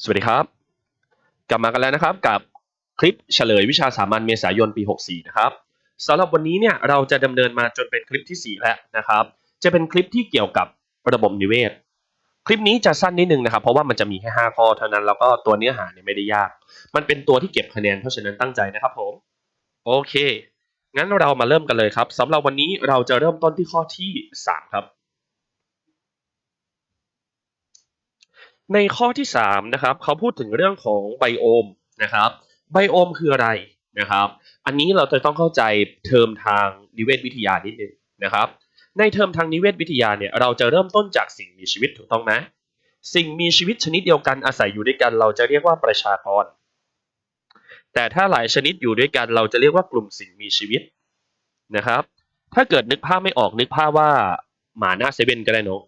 สวัสดีครับ กลับมากันแล้วนะครับกับคลิปเฉลยวิชาสามัญเมษายนปี 64 นะครับสำหรับวันนี้เนี่ยเราจะดำเนินมาจนเป็นคลิปที่ 4 แล้วนะครับ จะเป็นคลิปที่เกี่ยวกับระบบนิเวศ คลิปนี้จะสั้นนิดนึงนะครับ เพราะว่ามันจะมีแค่ 5 ข้อเท่านั้นแล้วก็ตัวเนื้อหาเนี่ยไม่ได้ยาก มันเป็นตัวที่เก็บคะแนนเพราะฉะนั้นตั้งใจนะครับผมโอเคงั้นเรามาเริ่มกันเลยครับสำหรับวันนี้เราจะเริ่มต้นที่ข้อที่ 3 ครับ ในข้อที่3นะครับเขาพูดถึงเรื่องของไบโอมนะครับไบโอมคืออะไรนะครับ อันนี้เราจะต้องเข้าใจเทอมทางนิเวศวิทยานิดนึงนะครับ ในเทอมทางนิเวศวิทยาเนี่ยเราจะเริ่มต้นจากสิ่งมีชีวิตถูกต้องไหมสิ่งมีชีวิตชนิดเดียวกันอาศัยอยู่ด้วยกันเราจะเรียกว่าประชากร แต่ถ้าหลายชนิดอยู่ด้วยกันเราจะเรียกว่ากลุ่มสิ่งมีชีวิตนะครับ ถ้าเกิดนึกภาพไม่ออกนึกภาพว่าหมาหน้าเซเว่นก็ได้เนอะ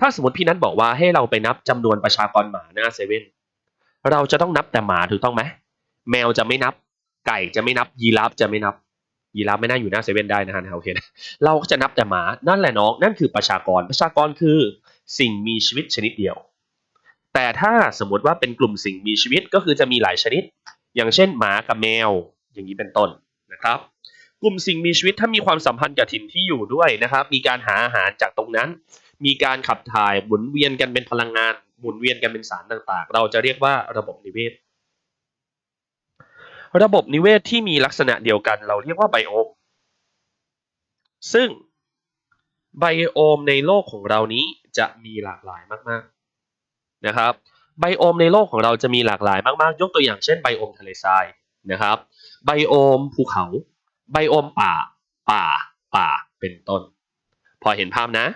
ถ้าสมมติพี่นัทบอกว่าให้เราไปนับจำนวนประชากรหมาหน้าเซเว่นเราจะต้องนับแต่หมาถูกต้องไหมแมวจะไม่นับ ไก่จะไม่นับ ยีราฟจะไม่นับ ยีราฟไม่น่าอยู่หน้าเซเว่นได้นะฮะโอเคเราก็จะนับแต่หมานั่นแหละน้องนั่นคือประชากรประชากรคือสิ่งมีชีวิตชนิดเดียว แต่ถ้าสมมติว่าเป็นกลุ่มสิ่งมีชีวิตก็คือจะมีหลายชนิด อย่างเช่นหมากับแมว อย่างนี้เป็นต้นนะครับกลุ่มสิ่งมีชีวิตถ้ามีความสัมพันธ์กับถิ่นที่อยู่ด้วยนะครับ มีการหาอาหารจากตรงนั้น มีการขับถ่ายหมุนเวียนกันเป็นพลังงานหมุนเวียนกันเป็นสารต่างๆ เราจะเรียกว่าระบบนิเวศ ระบบนิเวศที่มีลักษณะเดียวกัน เราเรียกว่าไบโอม ซึ่งไบโอมในโลกของเรานี้จะมีหลากหลายมากๆนะครับ ไบโอมในโลกของเราจะมีหลากหลายมากๆ ยกตัวอย่างเช่นไบโอมทะเลทรายนะครับ ไบโอมภูเขา ไบโอมป่า ป่า ป่า เป็นต้น พอเห็นภาพนะ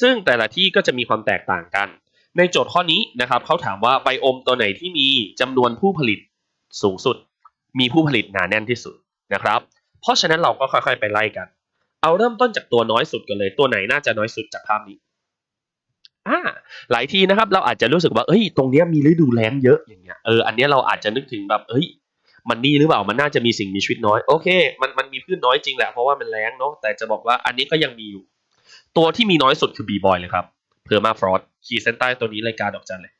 ซึ่งแต่ละที่ก็จะมีความแตกต่างกัน ในโจทย์ข้อนี้นะครับเขาถามว่าไบโอมตัวไหนที่มีจำนวนผู้ผลิตสูงสุด มีผู้ผลิตหนาแน่นที่สุดนะครับ เพราะฉะนั้นเราก็ค่อยๆไปไล่กัน เอาเริ่มต้นจากตัวน้อยสุดกันเลย ตัวไหนน่าจะน้อยสุดจากภาพนี้อ่าหลายทีนะครับ เราอาจจะรู้สึกว่าเอ้ยตรงเนี้ยมีฤดูแล้งเยอะอย่างเงี้ยเอออันเนี้ยเราอาจจะนึกถึงแบบเอ้ยมันนี่หรือเปล่ามันน่าจะมีสิ่งมีชีวิตน้อยโอเค มันมันมีพืชน้อยจริงแหละเพราะว่ามันแล้งเนาะแต่จะบอกว่าอันนี้ก็ยังมีอยู่ ตัวที่มีน้อยสุดคือบีบอยเลยครับเพอร์มาฟรอสขีดเส้นใต้ตัวนี้รายการดอกจันเลย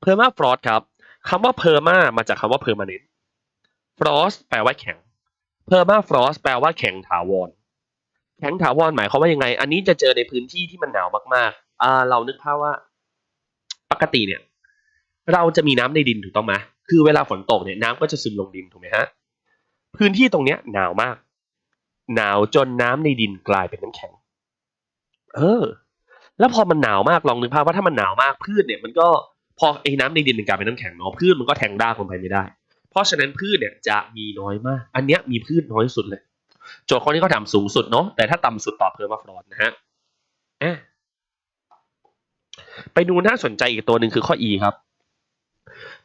เพอร์มาฟรอสครับคำว่าเพอร์มามาจากคำว่าเพอร์มาเนนฟรอสแปลว่าแข็งเพอร์มาฟรอสแปลว่าแข็งถาวรแข็งถาวรหมายความว่ายังไง อันนี้จะเจอในพื้นที่ที่มันหนาวมากๆอ่าเรานึกภาพว่า ปกติเนี่ย เราจะมีน้ำในดินถูกต้องไหมคือเวลาฝนตกเนี่ยน้ำก็จะซึมลงดินถูกไหมฮะ พื้นที่ตรงเนี้ยหนาวมาก หนาวจนน้ำในดินกลายเป็นน้ำแข็ง เออ แล้วพอมันหนาวมากลองนึกภาพว่าถ้ามันหนาวมากพืชเนี่ยมันก็พอไอ้น้ำในดินมันกลายเป็นน้ำแข็งเนาะพืชมันก็แทงรากลงไปไม่ได้ เพราะฉะนั้นพืชเนี่ยจะมีน้อยมาก อันเนี้ยมีพืชน้อยสุดเลย โจทย์ข้อนี้เขาถามสูงสุดเนาะแต่ถ้าต่ำสุดตอบเพอร์มาฟลอนนะฮะอะไปดูน่าสนใจอีกตัวหนึ่งคือข้อ E ครับ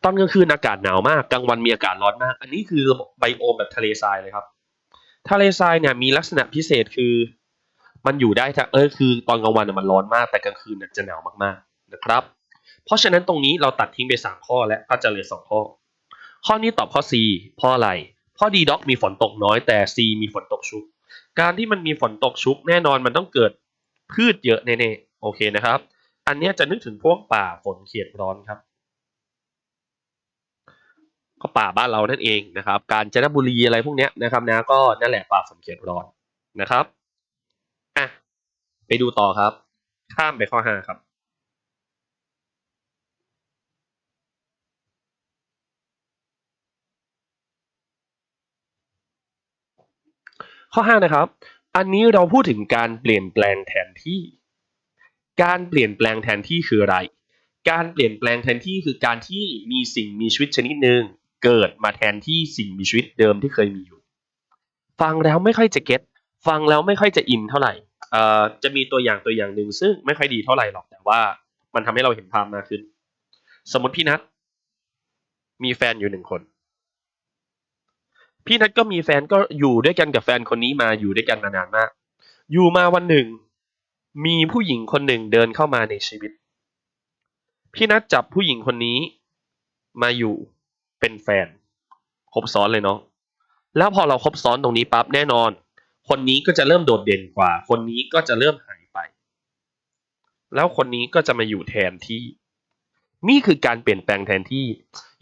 ตอนกลางคืนอากาศหนาวมากกลางวันมีอากาศร้อนมาก อันนี้คือไบโอมแบบทะเลทรายเลยครับ ทะเลทรายเนี่ยมีลักษณะพิเศษคือ มันอยู่ได้ถ้าเออคือตอนกลางวันมันร้อนมาก แต่กลางคืนจะหนาวมากๆนะครับ เพราะฉะนั้นตรงนี้เราตัดทิ้งไปสามข้อแล้วก็จะเหลือสองข้อ ข้อนี้ตอบข้อ C เพราะอะไรเพราะ D doc มีฝนตกน้อยแต่ C มีฝนตกชุก การที่มันมีฝนตกชุก แน่นอนมันต้องเกิดพืชเยอะแน่ๆโอเคนะครับ อันนี้จะนึกถึงพวกป่าฝนเขียดร้อนครับ ก็ป่าบ้านเรานั่นเองนะครับ การจนบุรีอะไรพวกเนี้ยนะครับนะก็นั่นแหละป่าฝนเขียดร้อนนะครับอะไปดูต่อครับ ข้ามไปข้อห้าครับข้อห้านะครับ อันนี้เราพูดถึงการเปลี่ยนแปลงแทนที่ การเปลี่ยนแปลงแทนที่คืออะไร การเปลี่ยนแปลงแทนที่คือการที่มีสิ่งมีชีวิตชนิดหนึ่ง เกิดมาแทนที่สิ่งมีชีวิตเดิมที่เคยมีอยู่ ฟังแล้วไม่ค่อยจะเก็ตฟังแล้วไม่ค่อยจะอินเท่าไหร่เอ่อจะมีตัวอย่างตัวอย่างหนึ่งซึ่งไม่ค่อยดีเท่าไหร่หรอกแต่ว่ามันทำให้เราเห็นภาพมากขึ้น สมมติพี่นัทมีแฟนอยู่หนึ่งคน พี่นัทก็มีแฟนก็อยู่ด้วยกันกับแฟนคนนี้มาอยู่ด้วยกันมานานมาก อยู่มาวันหนึ่ง มีผู้หญิงคนหนึ่งเดินเข้ามาในชีวิต พี่นัทจับผู้หญิงคนนี้มาอยู่ เป็นแฟน ครบซ้อนเลยเนาะแล้วพอเราครบซ้อนตรงนี้ปั๊บแน่นอน คนนี้ก็จะเริ่มโดดเด่นกว่า คนนี้ก็จะเริ่มหายไป แล้วคนนี้ก็จะมาอยู่แทนที่ นี่คือการเปลี่ยนแปลงแทนที่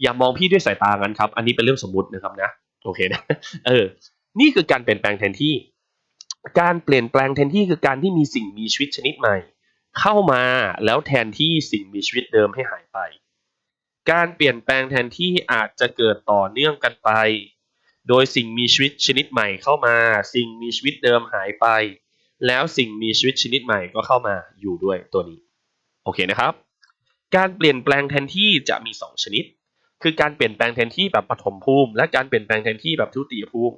อย่ามองพี่ด้วยสายตากันครับ อันนี้เป็นเรื่องสมมตินะครับนะ โอเคนะ เออ นี่คือการเปลี่ยนแปลงแทนที่ การเปลี่ยนแปลงแทนที่คือการที่มีสิ่งมีชีวิตชนิดใหม่ เข้ามาแล้วแทนที่สิ่งมีชีวิตเดิมให้หายไป การเปลี่ยนแปลงแทนที่อาจจะเกิดต่อเนื่องกันไป โดยสิ่งมีชีวิตชนิดใหม่เข้ามา สิ่งมีชีวิตเดิมหายไป แล้วสิ่งมีชีวิตชนิดใหม่ก็เข้ามาอยู่ด้วยตัวนี้ โอเคนะครับ การเปลี่ยนแปลงแทนที่จะมี 2 ชนิด คือการเปลี่ยนแปลงแทนที่แบบปฐมภูมิ และการเปลี่ยนแปลงแทนที่แบบทุติยภูมิ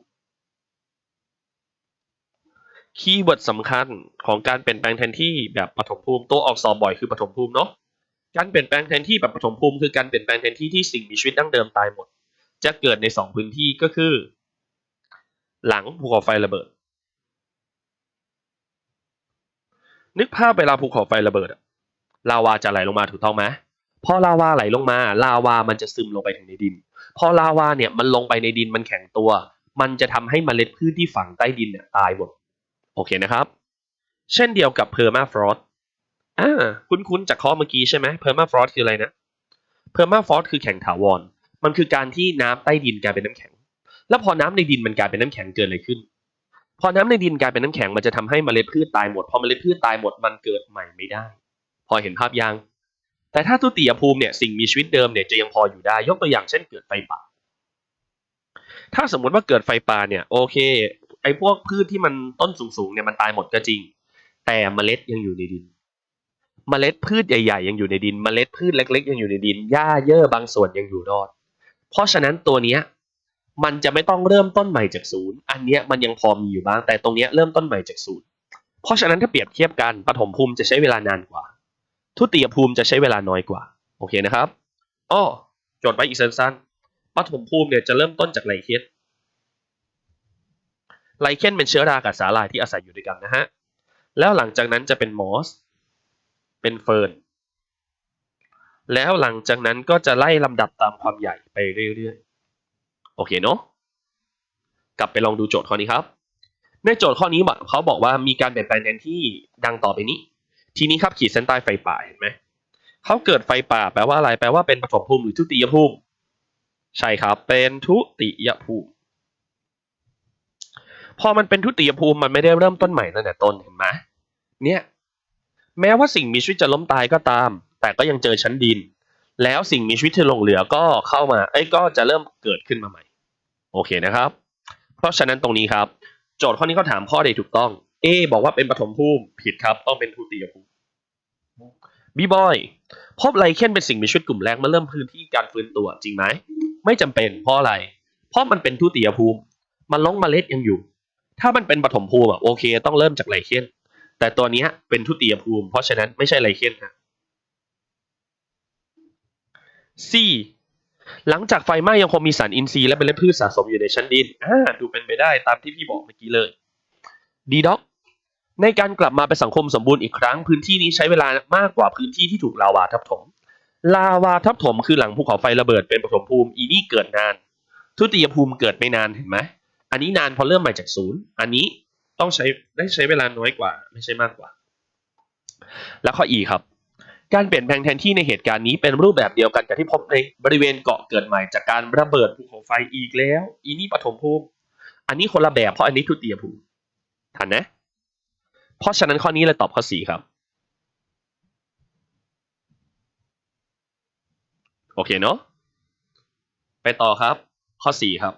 คีย์เวิร์ดสำคัญของการเปลี่ยนแปลงแทนที่แบบปฐมภูมิตัวออกสอบบ่อยคือปฐมภูมิเนาะ การเปลี่ยนแปลงแทนที่แบบปฐมภูมิคือการเปลี่ยนแปลงแทนที่ที่สิ่งมีชีวิตดั้งเดิมตายหมด จะเกิดใน 2 พื้นที่ก็คือ หลังภูเขาไฟระเบิด นึกภาพเวลาภูเขาไฟระเบิดลาวาจะไหลลงมาถูกต้องไหมพอลาวาไหลลงมา ลาวามันจะซึมลงไปถึงในดิน พอลาวาเนี่ยมันลงไปในดินมันแข็งตัว มันจะทำให้เมล็ดพืชที่ฝังใต้ดินเนี่ยตายหมดโอเคนะครับ เช่นเดียวกับเพอร์มาฟรอส อ่าคุ้นๆจากข้อเมื่อกี้ใช่ไหมเพอร์มาฟรอสคืออะไรนะเพอร์มาฟรอสคือแข็งถาวร มันคือการที่น้ำใต้ดินกลายเป็นน้ำแข็ง แล้วพอน้ำในดินมันกลายเป็นน้ำแข็งเกิดอะไรขึ้น พอน้ำในดินกลายเป็นน้ำแข็งมันจะทำให้เมล็ดพืชตายหมด พอเมล็ดพืชตายหมดมันเกิดใหม่ไม่ได้ พอเห็นภาพยัง แต่ถ้าทุติยภูมิเนี่ยสิ่งมีชีวิตเดิมเนี่ยจะยังพออยู่ได้ ยกตัวอย่างเช่นเกิดไฟป่า ถ้าสมมติว่าเกิดไฟป่าเนี่ยโอเค ไอ้พวกพืชที่มันต้นสูงๆเนี่ยมันตายหมดก็จริง แต่เมล็ดยังอยู่ในดิน เมล็ดพืชใหญ่ๆ ยังอยู่ในดิน เมล็ดพืชเล็ก ๆ ยังอยู่ในดิน หญ้าเยื่อบางส่วนยังอยู่รอด เพราะฉะนั้นตัวเนี้ยมันจะไม่ต้องเริ่มต้นใหม่จากศูนย์ อันเนี้ยมันยังพอมีอยู่บ้าง แต่ตรงเนี้ยเริ่มต้นใหม่จากศูนย์ เพราะฉะนั้นถ้าเปรียบเทียบกันปฐมภูมิจะใช้เวลานานกว่า ทุติยภูมิจะใช้เวลาน้อยกว่า โอเคนะครับอ้อจดไว้อีกสั้นๆปฐมภูมิเนี่ยจะเริ่มต้นจากไลเคนไลเคนเป็นเชื้อรากับสาหร่ายที่อาศัยอยู่ด้วยกันนะฮะ แล้วหลังจากนั้นจะเป็นมอส เป็นเฟิร์น แล้วหลังจากนั้นก็จะไล่ลำดับตามความใหญ่ไปเรื่อยๆ โอเคเนาะ กลับไปลองดูโจทย์ข้อนี้ครับ ในโจทย์ข้อนี้เขาบอกว่ามีการเปลี่ยนแปลงแทนที่ดังต่อไปนี้ ทีนี้ครับขีดเส้นใต้ไฟป่าเห็นไหม เขาเกิดไฟป่าแปลว่าอะไร แปลว่าเป็นปฐมภูมิหรือทุติยภูมิ ใช่ครับ เป็นทุติยภูมิพอมันเป็นทุติยภูมิมันไม่ได้เริ่มต้นใหม่ตั้งแต่ต้นเห็นไหมเนี่ย แม้ว่าสิ่งมีชีวิตจะล้มตายก็ตาม แต่ก็ยังเจอชั้นดิน แล้วสิ่งมีชีวิตที่หลงเหลือก็เข้ามาเอ้ก็จะเริ่มเกิดขึ้นมาใหม่ โอเคนะครับ เพราะฉะนั้นตรงนี้ครับ โจทย์ข้อนี้เขาถามข้อใดถูกต้อง A บอกว่าเป็นปฐมภูมิผิดครับ ต้องเป็นทุติยภูมิ B boy พบไลเคนเป็นสิ่งมีชีวิตกลุ่มแรกเมื่อเริ่มพื้นที่การฟื้นตัวจริงไหมไม่จำเป็นเพราะอะไร เพราะมันเป็นทุติยภูมิ มันลงเมล็ดยังอยู่ ถ้ามันเป็นปฐมภูมิอะโอเค ต้องเริ่มจากไลเคน แต่ตัวนี้เป็นทุติยภูมิ เพราะฉะนั้นไม่ใช่ไลเคนฮะ C หลังจากไฟไหม้ยังคงมีสารอินทรีย์และเมล็ดพืชสะสมอยู่ในชั้นดินอ่าดูเป็นไปได้ตามที่พี่บอกเมื่อกี้เลย D dog ในการกลับมาเป็นสังคมสมบูรณ์อีกครั้ง พื้นที่นี้ใช้เวลามากกว่าพื้นที่ที่ถูกลาวาทับถม ลาวาทับถมคือหลังภูเขาไฟระเบิดเป็นปฐมภูมิอีนี่เกิดนาน ทุติยภูมิเกิดไม่นานเห็นไหมอันนี้นานพราะเริ่มใหม่จากศูนย์อันนี้ ต้องใช้ได้ใช้เวลาน้อยกว่า ไม่ใช่มากกว่า แล้วข้อ E ครับการเปลี่ยนแปลงแทนที่ในเหตุการณ์นี้เป็นรูปแบบเดียวกันกับที่พบในบริเวณเกาะเกิดใหม่จากการระเบิดภูเขาไฟอีกแล้ว อีนี่ปฐมภูมิ อันนี้คนละแบบเพราะอันนี้ทุติยภูมิทันนะ เพราะฉะนั้นข้อนี้เลยตอบข้อ4ครับ โอเคเนาะไปต่อครับ ข้อ4ครับ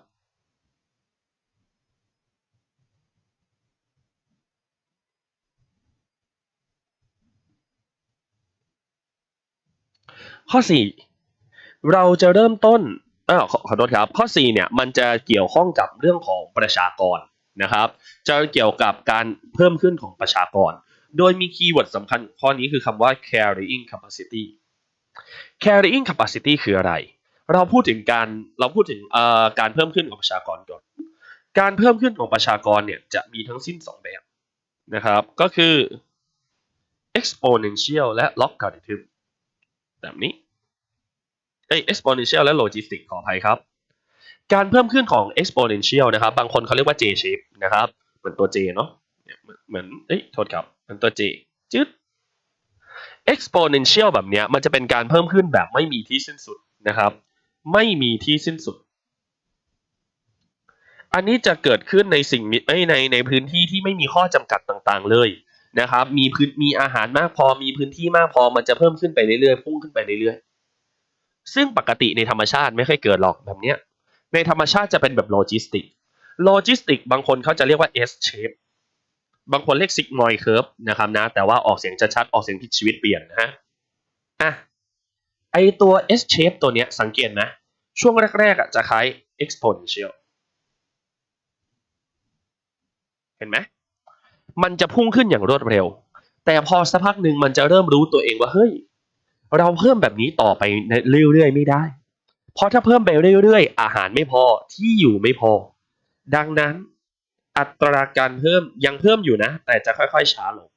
ข้อ 4 เราจะเริ่มต้นอ้าวขอโทษครับ ข้อ 4 เนี่ยมันจะเกี่ยวข้องกับเรื่องของประชากรนะครับ จะเกี่ยวกับการเพิ่มขึ้นของประชากร โดยมีคีย์เวิร์ดสำคัญข้อนี้คือคำว่า carrying capacity carrying capacity คืออะไร เราพูดถึงการเราพูดถึงการเพิ่มขึ้นของประชากรก่อนการเพิ่มขึ้นของประชากรเนี่ยจะมีทั้งสิ้น 2 แบบนะครับ ก็คือ exponential และ logarithm แบบนี้เอ้ย exponential และ logistic ขออภัยครับ การเพิ่มขึ้นของ exponential นะครับ บางคนเขาเรียกว่า J shape นะครับ เหมือนตัว J เนาะเหมือนเอ้ยโทษครับเหมือนตัว J จึ๊ด exponential แบบเนี้ยมันจะเป็นการเพิ่มขึ้นแบบไม่มีที่สิ้นสุดนะครับ ไม่มีที่สิ้นสุด อันนี้จะเกิดขึ้นในสิ่งมีเอ้ยในในพื้นที่ที่ไม่มีข้อจำกัดต่างๆเลย นะครับมีพื้นมีอาหารมากพอมีพื้นที่มากพอมันจะเพิ่มขึ้นไปเรื่อยๆพุ่งขึ้นไปเรื่อยๆซึ่งปกติในธรรมชาติไม่ค่อยเกิดหรอกแบบเนี้ยในธรรมชาติจะเป็นแบบโลจิสติกโลจิสติกบางคนเขาจะเรียกว่า S shape บางคนเรียก sigmoid curve นะครับนะแต่ว่าออกเสียงชัดๆออกเสียงผิดชีวิตเปลี่ยนนะฮะอะไอตัว S shape ตัวเนี้ยสังเกตนะช่วงแรกๆอะจะคล้าย exponential เห็นไหม มันจะพุ่งขึ้นอย่างรวดเร็ว แต่พอสักพักหนึ่งมันจะเริ่มรู้ตัวเองว่าเฮ้ย เราเพิ่มแบบนี้ต่อไปเรื่อยๆไม่ได้ เพราะถ้าเพิ่มไปเรื่อยๆ อาหารไม่พอที่อยู่ไม่พอ ดังนั้นอัตราการเพิ่มยังเพิ่มอยู่นะ แต่จะค่อยๆช้าลง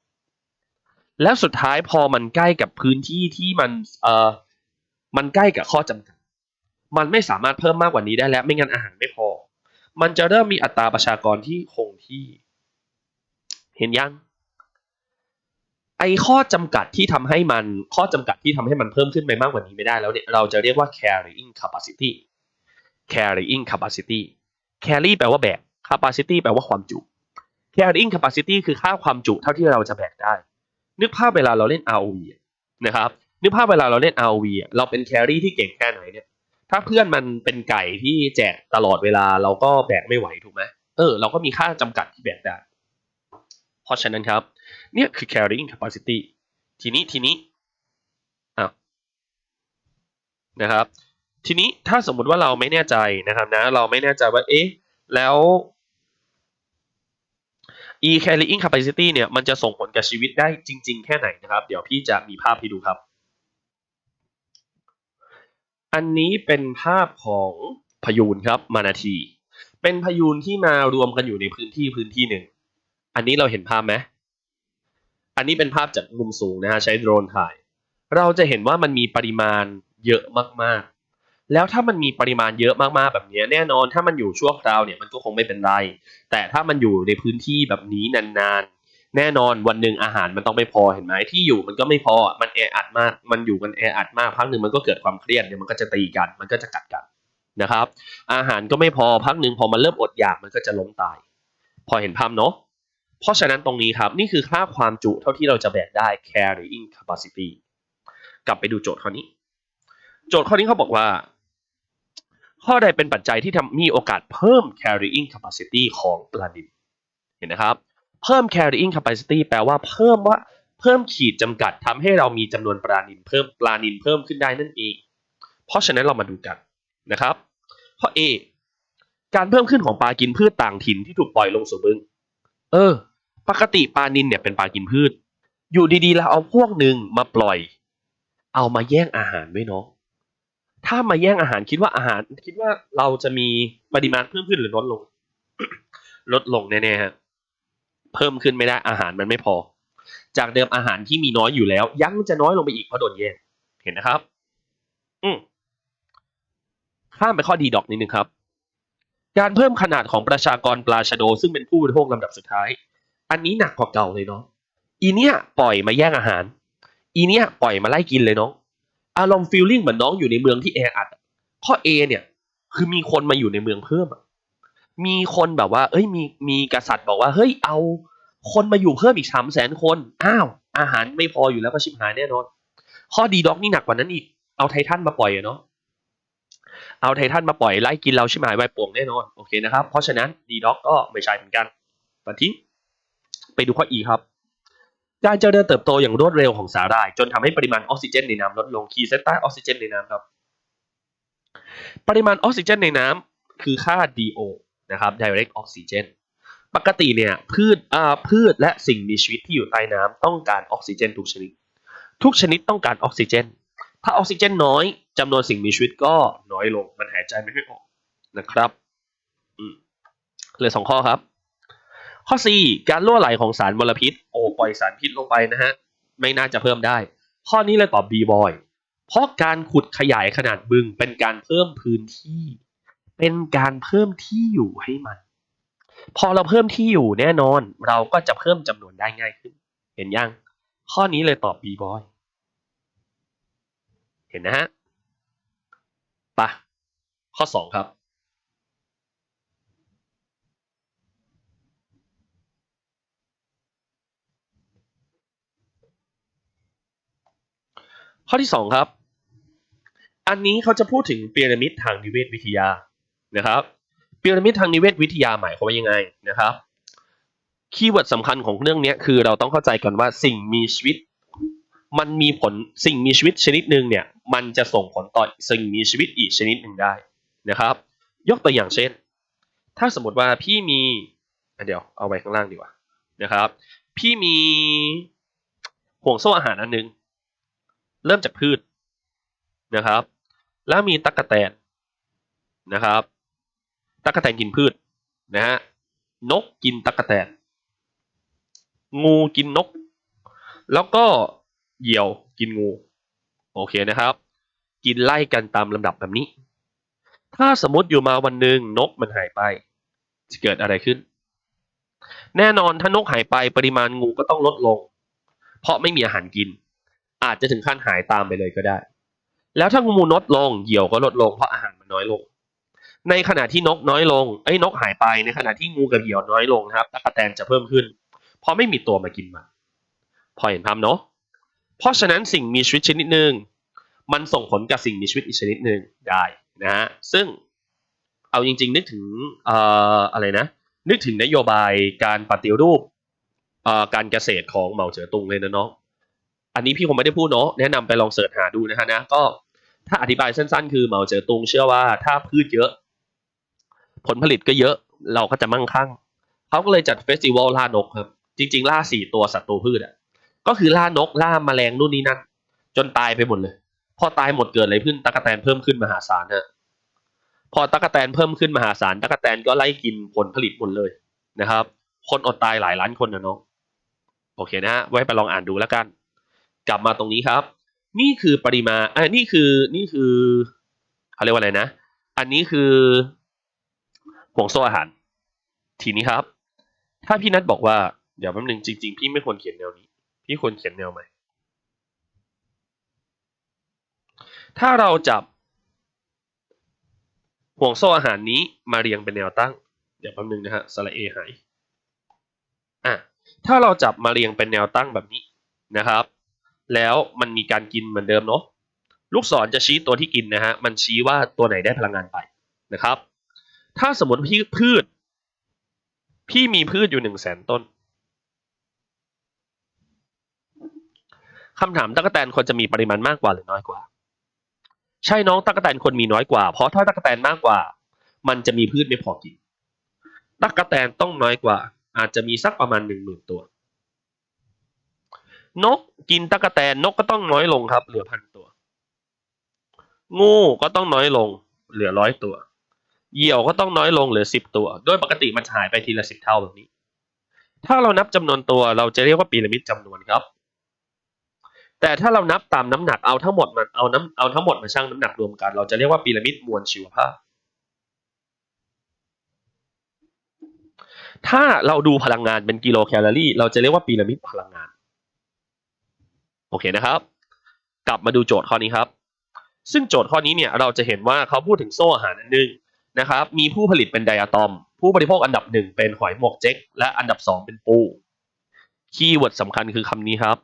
แล้วสุดท้ายพอมันใกล้กับพื้นที่ที่มันเอ่อมันใกล้กับข้อจำกัด มันไม่สามารถเพิ่มมากกว่านี้ได้แล้ว ไม่งั้นอาหารไม่พอ มันจะเริ่มมีอัตราประชากรที่คงที่ เห็นยัง ไอข้อจำกัดที่ทำให้มันข้อจำกัดที่ทำให้มันเพิ่มขึ้นไปมากกว่านี้ไม่ได้แล้วเนี่ยเราจะเรียกว่า carrying capacity carrying capacity carry แปลว่าแบก capacity แปลว่าความจุ carrying capacity คือค่าความจุเท่าที่เราจะแบกได้ นึกภาพเวลาเราเล่น ROV นะครับ นึกภาพเวลาเราเล่น ROV เราเป็น carry ที่เก่งแค่ไหนเนี่ย ถ้าเพื่อนมันเป็นไก่ที่แจกตลอดเวลาเราก็แบกไม่ไหวถูกไหมเออเราก็มีค่าจำกัดที่แบกได้ เพราะฉะนั้นครับ เนี่ยคือ carrying capacity ทีนี้ทีนี้อะนะครับ ทีนี้ถ้าสมมุติว่าเราไม่แน่ใจนะครับนะ เราไม่แน่ใจว่า เอ๊ะ แล้ว e carrying capacity เนี่ย มันจะส่งผลกับชีวิตได้จริง ๆ แค่ไหนนะครับ เดี๋ยวพี่จะมีภาพให้ดูครับ อันนี้เป็นภาพของพยูนครับ มานาที เป็นพยูนที่มารวมกันอยู่ในพื้นที่พื้นที่หนึ่ง อันนี้เราเห็นภาพไหมอันนี้เป็นภาพจากมุมสูงนะฮะใช้โดรนถ่าย เราจะเห็นว่ามันมีปริมาณเยอะมากๆ แล้วถ้ามันมีปริมาณเยอะมากๆแบบนี้แน่นอนถ้ามันอยู่ชั่วคราวเนี่ยมันก็คงไม่เป็นไร แต่ถ้ามันอยู่ในพื้นที่แบบนี้นานๆ แน่นอนวันหนึ่งอาหารมันต้องไม่พอเห็นไหมที่อยู่มันก็ไม่พอมันแออัดมาก มันอยู่กันแออัดมากพักหนึ่งมันก็เกิดความเครียดเดี๋ยวมันก็จะตีกันมันก็จะกัดกันนะครับ อาหารก็ไม่พอพักหนึ่งพอมันเริ่มอดอยากมันก็จะล้มตาย พอเห็นภาพเนาะ เพราะฉะนั้นตรงนี้ครับ นี่คือค่าความจุเท่าที่เราจะแบกได้ carrying capacity กลับไปดูโจทย์ข้อนี้ โจทย์ข้อนี้เขาบอกว่า ข้อใดเป็นปัจจัยที่ทำมีโอกาสเพิ่ม carrying capacity ของปลานิลเห็นนะครับ เพิ่ม carrying capacity แปลว่าเพิ่มว่าเพิ่มขีดจำกัดทำให้เรามีจำนวนปลานิลเพิ่มปลานิลเพิ่มขึ้นได้นั่นเอง เพราะฉะนั้นเรามาดูกันนะครับข้อ A การเพิ่มขึ้นของปลากินพืชต่างถิ่นที่ถูกปล่อยลงสู่บึง เออ ปกติปลานิลเนี่ยเป็นปลากินพืช อยู่ดีๆเราเอาพวกหนึ่งมาปล่อย เอามาแย่งอาหารไว้เนาะถ้ามาแย่งอาหารคิดว่าอาหาร คิดว่าเราจะมีปริมาณเพิ่มขึ้นหรือลดลง ลดลงแน่ๆฮะเพิ่มขึ้นไม่ได้อาหารมันไม่พอ จากเดิมอาหารที่มีน้อยอยู่แล้ว ยังจะน้อยลงไปอีกเพราะโดนแย่งเห็นนะครับ อืมข้ามไปข้อดีดอกนิดนึงครับ การเพิ่มขนาดของประชากรปลาชะโด ซึ่งเป็นผู้บริโภคลำดับสุดท้าย อันนี้หนักกว่าเก่าเลยเนาะอีเนี้ยปล่อยมาแย่งอาหาร อีเนี้ยปล่อยมาไล่กินเลยเนาะอารมณ์ฟีลลิ่งเหมือนน้องอยู่ในเมืองที่แออัด ข้อ A เนี่ย คือมีคนมาอยู่ในเมืองเพิ่มมีคนแบบว่า เอ้ย มี มีกษัตริย์บอกว่า เฮ้ย เอา คนมาอยู่เพิ่มอีกสามแสนคน อ้าว อาหารไม่พออยู่แล้วก็ชิบหายแน่นอน ข้อดีด็อกนี่หนักกว่านั้นอีก เอาไททันมาปล่อยเนาะ เอาไททันมาปล่อยไล่กินเราชิบหายไวป่วงแน่นอน โอเคนะครับ เพราะฉะนั้นดีด็อกก็ไม่ใช่เหมือนกันตัดทิ้ง ไปดูข้อ E ครับ การเจริญเติบโตอย่างรวดเร็วของสาหร่าย จนทำให้ปริมาณออกซิเจนในน้ำลดลงขีดเส้นใต้ออกซิเจนในน้ำครับ ปริมาณออกซิเจนในน้ำคือค่า DO นะครับ direct oxygen ปกติเนี่ยพืชอ่าพืชและสิ่งมีชีวิตที่อยู่ใต้น้ำต้องการออกซิเจนทุกชนิด ทุกชนิดต้องการออกซิเจน ถ้าออกซิเจนน้อยจำนวนสิ่งมีชีวิตก็น้อยลงมันหายใจไม่ค่อยออกนะครับอืมเหลือสองข้อครับ ข้อ4การรั่วไหลของสารมลพิษ โอ้ปล่อยสารพิษลงไปนะฮะ ไม่น่าจะเพิ่มได้ ข้อนี้เลยตอบ B boy เพราะการขุดขยายขนาดบึงเป็นการเพิ่มพื้นที่ เป็นการเพิ่มที่อยู่ให้มัน พอเราเพิ่มที่อยู่แน่นอน เราก็จะเพิ่มจำนวนได้ง่ายขึ้น เห็นยัง ข้อนี้เลยตอบ B boy ห็นนะฮะปะข้อสองครับ ข้อที่สองครับ อันนี้เขาจะพูดถึงพีระมิดทางนิเวศวิทยานะครับพีระมิดทางนิเวศวิทยาหมายความว่ายังไงนะครับคีย์เวิร์ดสำคัญของเรื่องนี้คือเราต้องเข้าใจก่อนว่าสิ่งมีชีวิต มันมีผลสิ่งมีชีวิตชนิดหนึ่งเนี่ยมันจะส่งผลต่อสิ่งมีชีวิตอีกชนิดหนึ่งได้นะครับ ยกตัวอย่างเช่น ถ้าสมมติว่าพี่มีเดี๋ยวเอาไว้ข้างล่างดีกว่านะครับ พี่มีห่วงโซ่อาหารอันหนึง เริ่มจากพืชนะครับ แล้วมีตั๊กแตนนะครับ ตั๊กแตนกินพืชนะฮะนกกินตั๊กแตน งูกินนก แล้วก็เหยี่ยวกินงู โอเคนะครับ กินไล่กันตามลำดับแบบนี้ ถ้าสมมติอยู่มาวันหนึ่งนกมันหายไป จะเกิดอะไรขึ้น แน่นอนถ้านกหายไปปริมาณงูก็ต้องลดลง เพราะไม่มีอาหารกิน อาจจะถึงขั้นหายตามไปเลยก็ได้ แล้วถ้างูลดลงเหยี่ยวก็ลดลงเพราะอาหารมันน้อยลง ในขณะที่นกน้อยลงไอ้นกหายไปในขณะที่งูกับเหยี่ยวน้อยลงครับตักแตนจะเพิ่มขึ้น เพราะไม่มีตัวมากินมันพอเห็นภาพเนาะเพราะฉะนั้นสิ่งมีชีวิตชนิดหนึ่งมันส่งผลกับสิ่งมีชีวิตอีกชนิดหนึ่งได้นะฮะซึ่งเอาจริง ๆ นึกถึงออะไรนะ นึกถึงนโยบายการปฏิรูปการเกษตรของเหมาเจ๋อตุงเลยนะเนาะ อันนี้พี่คงไม่ได้พูดเนาะแนะนำไปลองเสิร์ชหาดูนะฮะนะก็ถ้าอธิบายสั้นๆ คือเหมาเจ๋อตุงเชื่อว่าถ้าพืชเยอะ ผลผลิตก็เยอะเราก็จะมั่งคั่งเขาก็เลยจัดเฟสติวัลล่านกครับ จริง ๆ ล่าสี่ตัวสัตว์ตัวพืชอะก็คือล่านกล่าแมลงนู่นนี่นั่นจนตายไปหมดเลย พอตายหมดเกิดอะไรขึ้นตั๊กแตนเพิ่มขึ้นมหาศาลฮะพอตั๊กแตนเพิ่มขึ้นมหาศาลตั๊กแตนก็ไล่กินผลผลิตหมดเลยนะครับ คนอดตายหลายล้านคนนะเนาะโอเคนะฮะไว้ไปลองอ่านดูแล้วกัน กลับมาตรงนี้ครับ นี่คือปริมาณอ่านี่คือนี่คือเขาเรียกว่าอะไรนะ อันนี้คือห่วงโซ่อาหาร ทีนี้ครับ ถ้าพี่นัทบอกว่าเดี๋ยวแป๊บนึงจริงๆ พี่ไม่ควรเขียนแนวนี้ พี่ควรเขียนแนวใหม่ ถ้าเราจับห่วงโซ่อาหารนี้มาเรียงเป็นแนวตั้ง เดี๋ยวแป๊บนึงนะฮะสระเอหายอะถ้าเราจับมาเรียงเป็นแนวตั้งแบบนี้นะครับ แล้วมันมีการกินเหมือนเดิมเนาะลูกศรจะชี้ตัวที่กินนะฮะมันชี้ว่าตัวไหนได้พลังงานไปนะครับ ถ้าสมมติพี่พืช พี่มีพืชอยู่หนึ่งแสนต้นคำถามตั๊กแตนควรจะมีปริมาณมากกว่าหรือน้อยกว่า ใช่น้องตั๊กแตนควรมีน้อยกว่า เพราะถ้าตั๊กแตนมากกว่า มันจะมีพืชไม่พอกินตั๊กแตนต้องน้อยกว่า อาจจะมีสักประมาณหนึ่งหมื่นตัว นกกินตั๊กแตนนกก็ต้องน้อยลงครับ เหลือพันตัว งูก็ต้องน้อยลง เหลือร้อยตัว เหยี่ยวก็ต้องน้อยลงเหลือสิบตัว โดยปกติมันจะหายไปทีละสิบเท่าแบบนี้ ถ้าเรานับจำนวนตัวเราจะเรียกว่าพีระมิดจำนวนครับ แต่ถ้าเรานับตามน้ำหนักเอาทั้งหมดมันเอาน้ำเอาทั้งหมดมาชั่งน้ำหนักรวมกัน เราจะเรียกว่าพีระมิดมวลชีวภาพถ้าเราดูพลังงานเป็นกิโลแคลอรี่ เราจะเรียกว่าพีระมิดพลังงาน อเคนะครับ กลับมาดูโจทย์ข้อนี้ครับ ซึ่งโจทย์ข้อนี้เนี่ยเราจะเห็นว่าเขาพูดถึงโซ่อาหารอันหนึ่งนะครับ มีผู้ผลิตเป็นไดอะตอม ผู้บริโภคอันดับหนึ่งเป็นหอยหมวกเจ๊กและอันดับสองเป็นปู คีย์เวิร์ดสำคัญคือคำนี้ครับ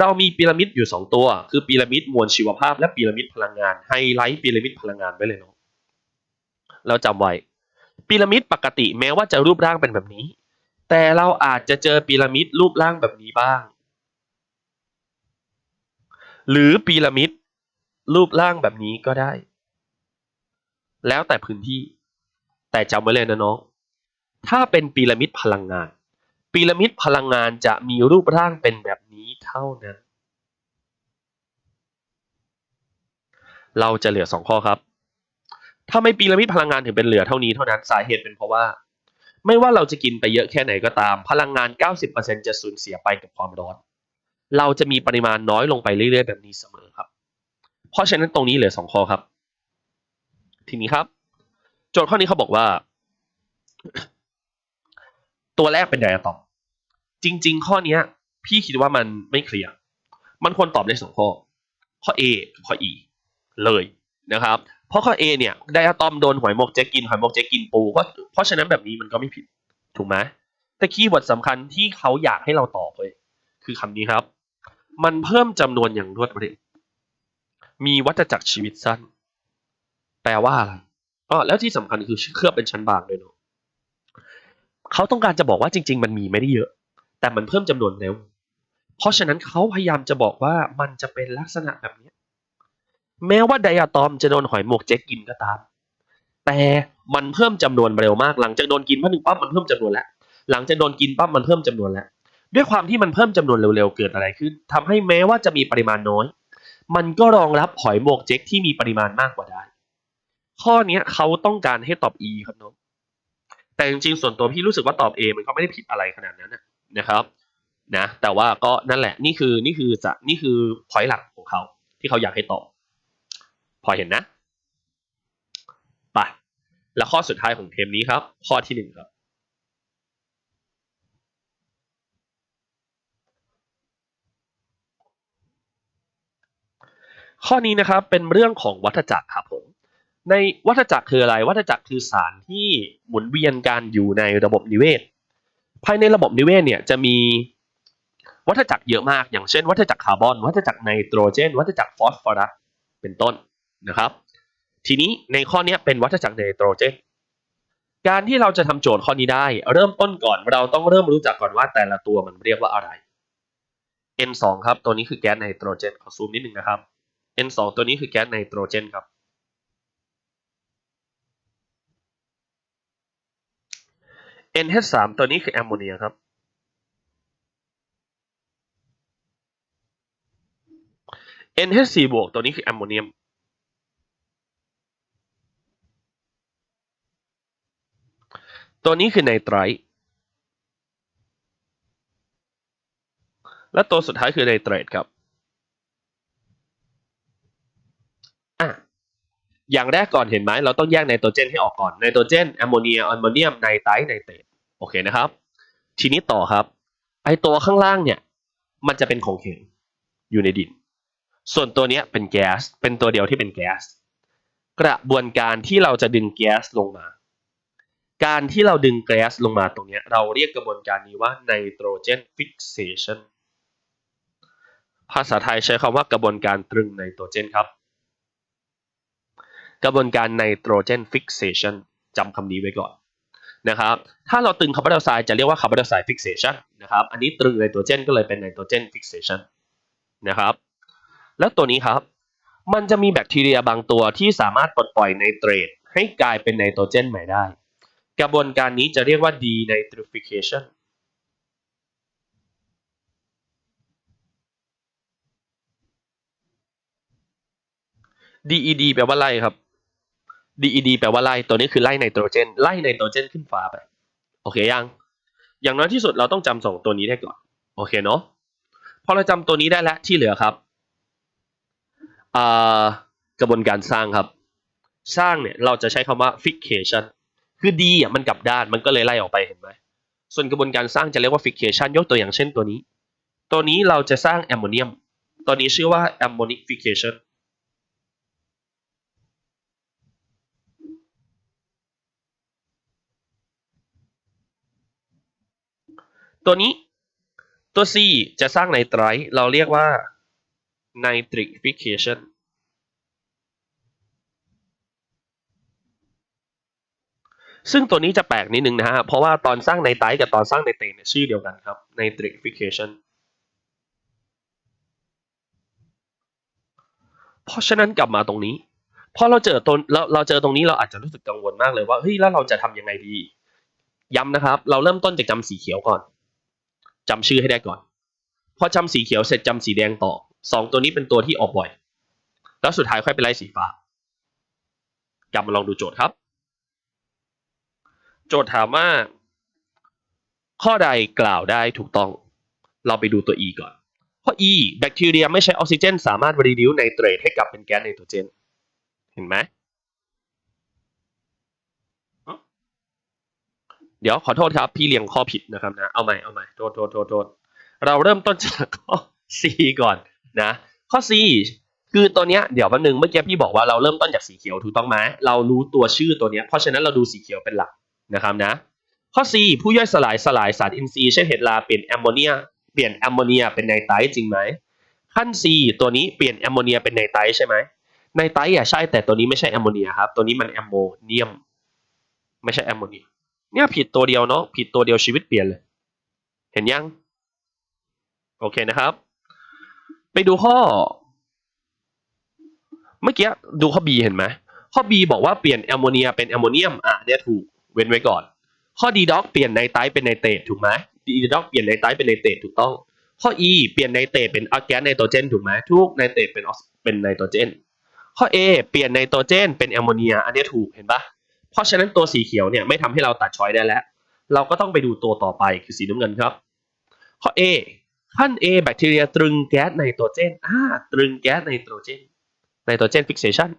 เรามีพีระมิดอยู่สองตัว คือพีระมิดมวลชีวภาพและพีระมิดพลังงานไฮไลท์พีระมิดพลังงานไว้เลยเนาะเราจำไว้พีระมิดปกติแม้ว่าจะรูปร่างเป็นแบบนี้ แต่เราอาจจะเจอพีระมิดรูปร่างแบบนี้บ้าง หรือพีระมิด รูปร่างแบบนี้ก็ได้ แล้วแต่พื้นที่ แต่จำไว้เลยนะน้อง ถ้าเป็นพีระมิดพลังงานพีระมิดพลังงานจะมีรูปร่างเป็นแบบนี้เท่านั้น เราจะเหลือสองข้อครับ ถ้าไม่พีระมิดพลังงานถึงเป็นเหลือเท่านี้เท่านั้นสาเหตุเป็นเพราะว่า ไม่ว่าเราจะกินไปเยอะแค่ไหนก็ตาม พลังงาน 90%จะสูญเสียไปกับความร้อน เราจะมีปริมาณน้อยลงไปเรื่อยๆ แบบนี้เสมอครับ เพราะฉะนั้นตรงนี้เหลือสองข้อครับ ทีนี้ครับ โจทย์ข้อนี้เขาบอกว่า ตัวแรกเป็นไดอะตอม จริง ๆ ข้อนี้พี่คิดว่ามันไม่เคลียร์มันควรตอบได้สองข้อ ข้อ A กับข้อ E เลยนะครับ เพราะข้อ A เนี่ยไดอะตอมโดนหอยหมกเจ๊กกินหอยหมกเจ๊กกินปูก็เพราะฉะนั้นแบบนี้มันก็ไม่ผิด ถูกไหมแต่คีย์เวิร์ดสำคัญที่เขาอยากให้เราตอบเลย คือคำนี้ครับ มันเพิ่มจำนวนอย่างรวดเร็ว มีวัฏจักรชีวิตสั้น แปลว่าอะไรอ๋อแล้วที่สำคัญคือเคลือบเป็นชั้นบางด้วยเนาะเขาต้องการจะบอกว่าจริง ๆ มันมีไม่ได้เยอะ แต่มันเพิ่มจำนวนเร็ว เพราะฉะนั้นเขาพยายามจะบอกว่ามันจะเป็นลักษณะแบบนี้ แม้ว่าไดอะตอมจะโดนหอยหมวกเจ๊กกินก็ตาม แต่มันเพิ่มจำนวนเร็วมาก หลังจากโดนกินพักหนึ่งปั๊บมันเพิ่มจำนวนแล้ว หลังจากโดนกินปั๊บมันเพิ่มจำนวนแล้ว ด้วยความที่มันเพิ่มจำนวนเร็วๆเกิดอะไรขึ้นทำให้แม้ว่าจะมีปริมาณน้อย มันก็รองรับหอยหมวกเจ๊กที่มีปริมาณมากกว่าได้ ข้อเนี้ยเขาต้องการให้ตอบ E ครับน้องแต่จริงๆส่วนตัวพี่รู้สึกว่าตอบ A มันก็ไม่ได้ผิดอะไรขนาดนั้นนะนะครับนะแต่ว่าก็นั่นแหละนี่คือนี่คือจะนี่คือพอยหลักของเขาที่เขาอยากให้ตอบ พอเห็นนะไปแล้วข้อสุดท้ายของเทมนี้ครับ ข้อที่หนึ่งครับ ข้อนี้นะครับเป็นเรื่องของวัฏจักรครับผมในวัฏจักรคืออะไร วัฏจักรคือสารที่หมุนเวียนกันอยู่ในระบบนิเวศ ภายในระบบนิเวศเนี่ยจะมีวัฏจักรเยอะมาก อย่างเช่น วัฏจักรคาร์บอน วัฏจักรไนโตรเจน วัฏจักรฟอสฟอรัสเป็นต้นนะครับ ทีนี้ในข้อนี้เป็นวัฏจักรไนโตรเจน การที่เราจะทำโจทย์ข้อนี้ได้ เริ่มต้นก่อนเราต้องเริ่มรู้จักก่อนว่าแต่ละตัวมันเรียกว่าอะไร N2 ครับตัวนี้คือแก๊สไนโตรเจนขอซูมนิดนึงนะครับ N2 ตัวนี้คือแก๊สไนโตรเจนครับ NH3 ตัวนี้คือแอมโมเนียครับ NH4 บวกตัวนี้คือแอมโมเนียม ตัวนี้คือไนไตรท์และตัวสุดท้ายคือไนเตรตครับ อะอย่างแรกก่อนเห็นไหมเราต้องแยกไนโตรเจนให้ออกก่อนไนโตรเจนแอมโมเนียแอมโมเนียมไนไตร์ไนเตรตโอเคนะครับ ทีนี้ต่อครับ ไอตัวข้างล่างเนี่ย มันจะเป็นของแข็งอยู่ในดิน ส่วนตัวเนี้ยเป็นแก๊สเป็นตัวเดียวที่เป็นแก๊สกระบวนการที่เราจะดึงแก๊สลงมา การที่เราดึงแก๊สลงมาตรงเนี้ยเราเรียกกระบวนการนี้ว่าไนโตรเจนฟิกเซชันภาษาไทยใช้คำว่ากระบวนการตรึงไนโตรเจนครับ กระบวนการไนโตรเจนฟิกเซชันจำคำนี้ไว้ก่อนนะครับ ถ้าเราตึงคาร์บอนไดออกไซด์จะเรียกว่าคาร์บอนไดออกไซด์ฟิกเซชันนะครับ อันนี้ตรึงไนโตรเจนก็เลยเป็นไนโตรเจนฟิกเซชันนะครับ แล้วตัวนี้ครับ มันจะมีแบคทีเรียบางตัวที่สามารถปลดปล่อยไนเตรตให้กลายเป็นไนโตรเจนใหม่ได้ กระบวนการนี้จะเรียกว่า denitrification DED แปลว่าไล่ครับ DED แปลว่าไล่ตัวนี้คือไล่ไนโตรเจนไล่ไนโตรเจนขึ้นฟ้าไป โอเคยัง อย่างน้อยที่สุดเราต้องจำสองตัวนี้ได้ก่อน โอเคเนาะพอเราจำตัวนี้ได้แล้วที่เหลือครับกระบวนการสร้างครับ สร้างเนี่ยเราจะใช้คำว่า fixation คือดีอะมันกลับด้านมันก็เลยไล่ออกไปเห็นไหมส่วนกระบวนการสร้างจะเรียกว่า fixation ยกตัวอย่างเช่นตัวนี้ ตัวนี้เราจะสร้างแอมโมเนียม ตัวนี้ชื่อว่า ammonification ตัวนี้ตัว C จะสร้างไนไตรท์เราเรียกว่า nitrification ซึ่งตัวนี้จะแปลกนิดนึงนะฮะ เพราะว่าตอนสร้างไนไตรท์กับตอนสร้างไนเตนชื่อเดียวกันครับ nitrification เพราะฉะนั้นกลับมาตรงนี้พอเราเจอตัวเราเราเจอตรงนี้เราอาจจะรู้สึกกังวลมากเลยว่าเฮ้ยแล้วเราจะทำยังไงดี ย้ำนะครับ เราเริ่มต้นจากจำสีเขียวก่อน จำชื่อให้ได้ก่อน พอจำสีเขียวเสร็จจำสีแดงต่อสองตัวนี้เป็นตัวที่ออกบ่อย แล้วสุดท้ายค่อยไปไล่สีฟ้ากลับมาลองดูโจทย์ครับ โจทย์ถามว่า ข้อใดกล่าวได้ถูกต้อง เราไปดูตัว E ก่อน ข้อ E แบคทีเรียไม่ใช้ออกซิเจน สามารถรีดิวไนเตรตให้กลับเป็นแก๊สไนโตรเจน เห็นไหม เดี๋ยวขอโทษครับ พี่เรียงข้อผิดนะครับนะ เอาใหม่เอาใหม่โทษโทษโทษโทษเราเริ่มต้นจากข้อ C ก่อนนะ ข้อ C คือตัวเนี้ยเดี๋ยวแป๊บนึงเมื่อกี้พี่บอกว่าเราเริ่มต้นจากสีเขียวถูกต้องไหมเรารู้ตัวชื่อตัวเนี้ยเพราะฉะนั้นเราดูสีเขียวเป็นหลักนะครับนะ ข้อ C ผู้ย่อยสลายสลายสารอินทรีย์เช่นเห็ดลาเปลี่ยนแอมโมเนียเปลี่ยนแอมโมเนียเป็นไนไตรท์จริงไหมขั้น C ตัวนี้เปลี่ยนแอมโมเนียเป็นไนไตรท์ใช่ไหมไนไตรท์อะใช่แต่ตัวนี้ไม่ใช่แอมโมเนียครับตัวนี้มันแอมโมเนียม ไม่ใช่แอมโมเนีย เนี่ยผิดตัวเดียวเนาะผิดตัวเดียวชีวิตเปลี่ยนเลย เห็นยัง โอเคนะครับ ไปดูข้อ เมื่อกี้ดูข้อ B เห็นไหมข้อ B บอกว่าเปลี่ยนแอมโมเนียเป็นแอมโมเนียมอะเนี่ยถูกเว้นไว้ก่อน ข้อ D ด็อกเปลี่ยนไนไตรเป็นไนเตรตถูกไหม D ด็อกเปลี่ยนไนไตรเป็นไนเตรตถูกต้อง ข้อ E เปลี่ยนไนเตรตเป็นออกแกนไนโตรเจนถูกไหมทุกไนเตรตเป็นออกเป็นไนโตรเจนข้อ A เปลี่ยนไนโตรเจนเป็นแอมโมเนีย อันนี้ถูกเห็นปะ เพราะฉะนั้นตัวสีเขียวเนี่ยไม่ทำให้เราตัดช้อยได้แล้ว เราก็ต้องไปดูตัวต่อไปคือสีน้ำเงินครับ ข้อ A ขั้น A แบคทีเรียตรึงแก๊สไนโตรเจนอ่าตรึงแก๊สไนโตรเจนไนโตรเจนฟิกเซชัน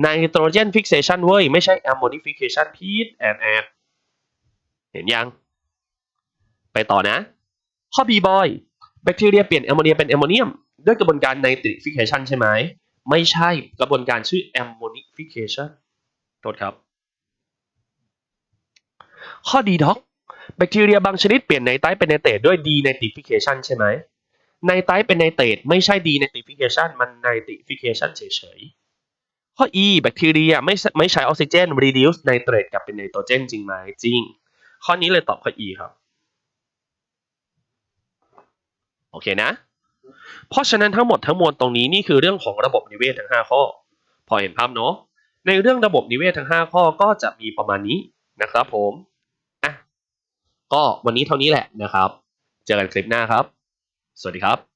ไนโตรเจนฟิกเซชันเว้ย ไม่ใช่แอมโมนิฟิเคชันพีทแอนแอนเห็นยัง ไปต่อนะ ข้อ B บอยแบคทีเรียเปลี่ยนแอมโมเนียเป็นแอมโมเนียม ด้วยกระบวนการไนตริฟิเคชันใช่ไหม ไม่ใช่กระบวนการชื่อแอมโมนิฟิเคชัน โทษครับ ข้อ D ด็อกแบคทีเรียบางชนิดเปลี่ยนไนไตรท์เป็นไนเตรตด้วย d ไนติฟิเคชันใช่ไหมไนไตรท์เป็นไนเตรตไม่ใช่ d ไนติฟิเคชันมันไนติฟิเคชันเฉยๆ ข้อ E แบคทีเรียไม่ไม่ใช้ออกซิเจน reduce ไนเตรตกลับเป็นไนโตรเจนจริงไหมจริง ข้อนี้เลยตอบข้อ E ครับ โอเคนะ เพราะฉะนั้นทั้งหมดทั้งมวลตรงนี้นี่คือเรื่องของระบบนิเวศทั้ง 5 ข้อ พอเห็นภาพเนาะ ในเรื่องระบบนิเวศทั้ง 5 ข้อก็จะมีประมาณนี้นะครับผมอะก็วันนี้เท่านี้แหละนะครับ เจอกันคลิปหน้าครับ สวัสดีครับ